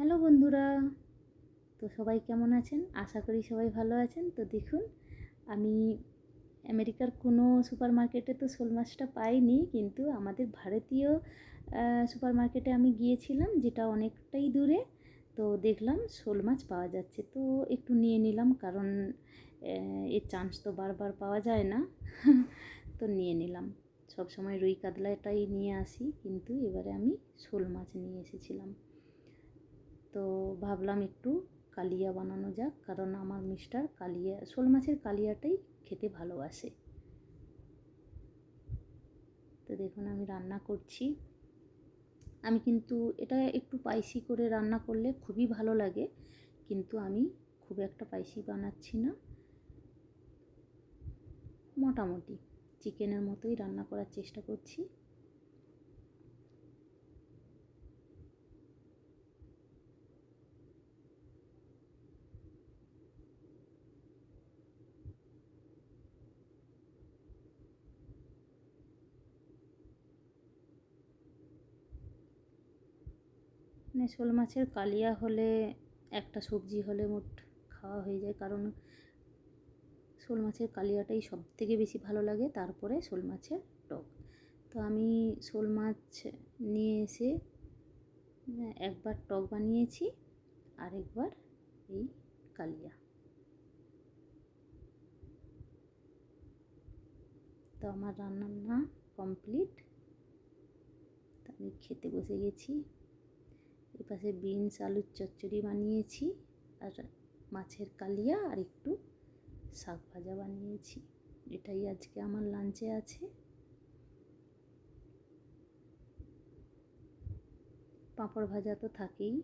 Hello বন্ধুরা, তো সবাই কেমন আছেন? আশা করি সবাই ভালো আছেন। তো দেখুন, আমি আমেরিকার কোনো সুপার মার্কেটে তো শোল মাছটা পাইনি, কিন্তু আমাদের ভারতীয় সুপার মার্কেটে আমি গিয়েছিলাম, যেটা অনেকটাই দূরে। তো দেখলাম শোল মাছ পাওয়া যাচ্ছে। তো একটু নিয়ে নিলাম, কারণ এর চান্স তো বারবার পাওয়া যায় না। তো নিয়ে নিলাম। সব সময় রুই কাতলাটাই নিয়ে আসি, কিন্তু এবারে আমি শোল মাছ নিয়ে এসেছিলাম। তো ভাবলাম একটু কালিয়া বানানো যাক, কারণ আমার মিস্টার কালিয়া, শোল মাছের কালিয়াটাই খেতে ভালোবাসে। তো দেখুন, আমি রান্না করছি। আমি কিন্তু এটা একটু স্পাইসি করে রান্না করলে খুবই ভালো লাগে, কিন্তু আমি খুব একটা স্পাইসি বানাচ্ছি না। মোটামুটি, চিকেনের মতোই রান্না করার চেষ্টা করছি। মানে শোল মাছের কালিয়া হলে একটা সবজি হলে মোট খাওয়া হয়ে যায়। কারণ শোল মাছের কালিয়াটাই সব থেকে বেশি ভালো লাগে, তারপরে শোল মাছের টক। তো আমি শোল মাছ নিয়ে এসে একবার টক বানিয়েছি আর একবার এই কালিয়া। তো আমার রান্না কমপ্লিট। আমি খেতে বসে গেছি। এপাশে বিনস আলুর চচ্চড়ি বানিয়েছি, আর মাছের কালিয়া, আর একটু শাক ভাজা বানিয়েছি। এটাই আজকে আমার লাঞ্চে আছে। পাঁপড় ভাজা তো থাকেই।